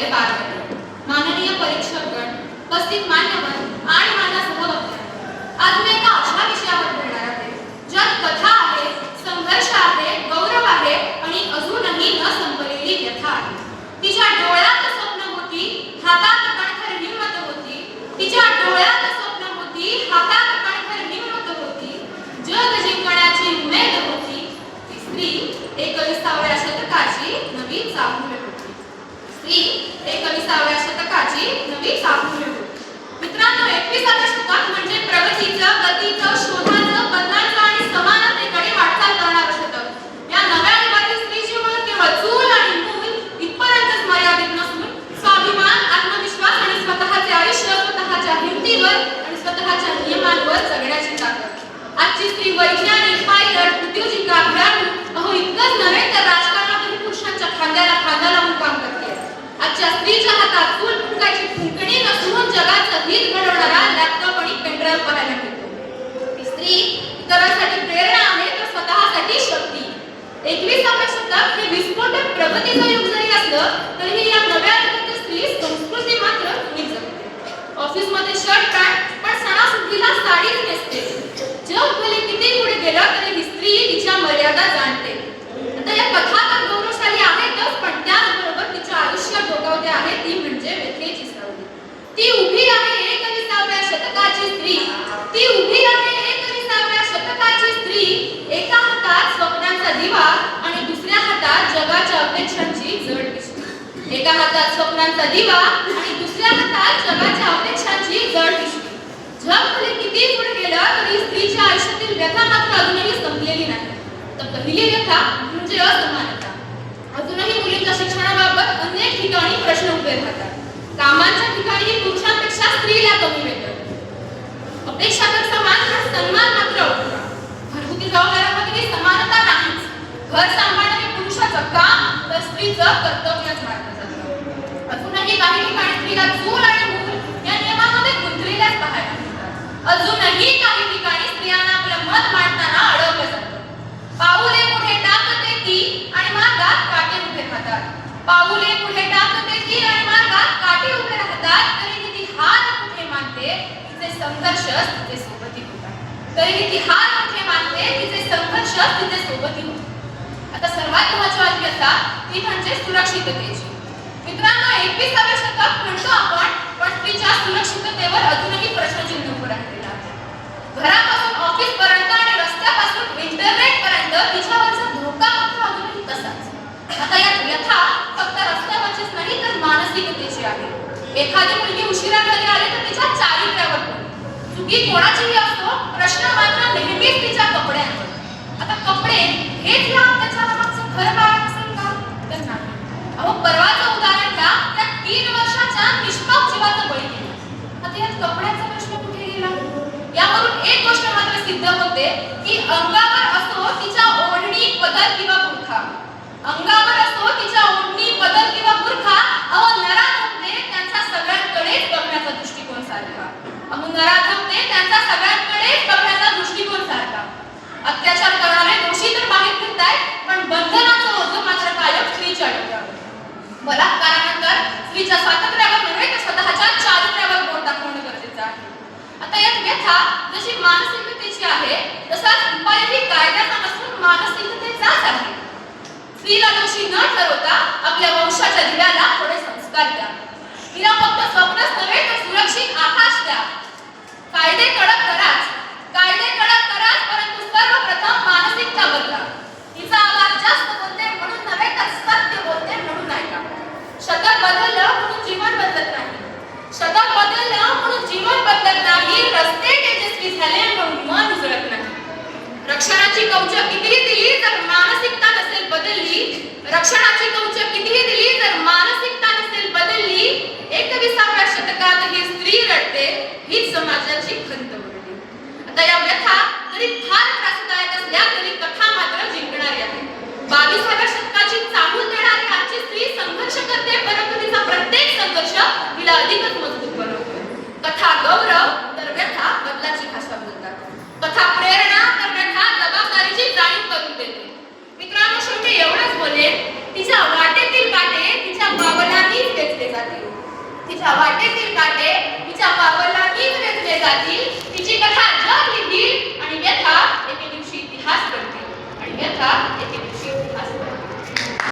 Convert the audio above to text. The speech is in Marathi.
कार्यालय पार पडले माननीय परीक्षकगण उपस्थित मान्यवर आणि माझा सहवक्ता आज मी एका अशा विषयावर बोलणार आहे. ज्यात कथा आहे संघर्ष आहे गौरव आहे आणि अजूनही न संपलेली व्यथा आहे. तिच्या डोळ्यात स्वप्न होती हातात कणखर हिंमत होती. तिच्या डोळ्यात स्वप्न होती हातात कणखर हिंमत होती. जग जिंकण्याची उमेद होती. ती स्त्री एकविसाव्या शतकाची नवी चाहूल ही स्त्री एकविसाव्या शतकाची नवी चाहुल होती. मित्रांनो एकविसाव्या शतकात म्हणजे प्रगत 自分で हातात स्वप्नांचा दिवा आणि दुसऱ्या हातात जगाच्या अपेक्षांची जड पिशवी. जग भले किती पुढे गेलं तरी स्त्रीच्या आयुष्यातील व्यथा मात्र अजूनही संपलेली नाही. तर पहिली व्यथा म्हणजे असमानता. अजूनही मुलींच्या शिक्षणाबाबत अनेक ठिकाणी प्रश्न उभे राहतात. कामांच्या ठिकाणी पुरुषांपेक्षा स्त्रीला कमी मिळतात अपेक्षा तर समान सन्मान मात्र अपुरा घरगुती जबाबदाऱ्यांमध्ये समानता नाहीच. घर सांभाळणारे पुरुषाचं काम तर स्त्रीचं कर्तव्यच मानलं चूल आणि मूल या गुंतलेल्याच पाहायला अजूनही काही ठिकाणी स्त्रियांना आपलं मत मांडताना अडवलं जातं. पाऊले पुढे टाकते ती आणि मार्गात काटे उभे राहतात. पाऊले पुढे टाकते ती आणि मार्गात काटे उभे राहतात. तरी ती हार कुठे मानते तिचे संघर्ष तिचे सोबती होतात. तरी ती हार कुठे मानते तिचे संघर्ष तिचे सोबती होतात. आता सर्वात महत्वाची व्यथा ती म्हणजे सुरक्षिततेची. मित्रांनो एकविसावे शतक म्हणतो आपण पण तिच्या सुरक्षिततेवर अजूनही प्रश्नचिन्ह उभं राहिलेलं आहे. घरापासून ऑफिस पर्यंत आणि रस्त्यापासून इंटरनेट पर्यंत तिच्यावरचा धोका मात्र अजूनही तसाच. आता यात व्यथा फक्त रस्त्यावरचीच नाही तर मानसिकतेची आहे. एखादी मुलगी उशिरा घरी आली तर तिच्या चारित्र्यावर पडते. चुकी कोणाचीही असतो प्रश्न मात्र नेहमीच तिच्या कपड्यांवर. आता कपडे हेच या अत्याचारामागचं खरं कारण असेल का? तर नाही. अहो होते की अंगावर असो तिच्या ओढणी पदर किंवा बुरखा. अंगावर असो तिच्या ओढणी पदर किंवा बुरखा अहो नराधमने त्यांचा सगळ्यांकडे बघण्याचा दृष्टिकोन सारखा अहो नराधमने त्यांचा सगळ्यांकडे बघण्याचा दृष्टिकोन सारखा अत्याचार करणारे दोषी तर बाहेर फिरतायत पण बंधनाचं होतं मात्र कायम स्त्रीच्या डोक्यावर. बलात्कारानंतर स्त्रीच्या स्वातंत्र्यावर नव्हे तर स्वतःच्या चारित्र्यावर बोट दाखवणं गरजेचं आहे. आता यात व्यथा जशी मानसिक मानसिकतेची आहे तसाच उपायही कायद्याचा नसून मानसिकतेचाच आहे. स्त्रीला दोषी न ठरवता आपल्या वंशाच्या दिव्या रक्षणाची कवच कितीही दिली तर मानसिकता नसेल बदलली रक्षणाची कवच कितीही दिली तर मानसिकता नसेल बदलली एकविसाव्या शतकात ही स्त्री रडते हीच समाजाची खंत उरली आता या व्यथा जरी फार त्रासदायक असल्या तरी कथा मात्र जिंकणारी आहे. बावीसाव्या शतकाची चाहूल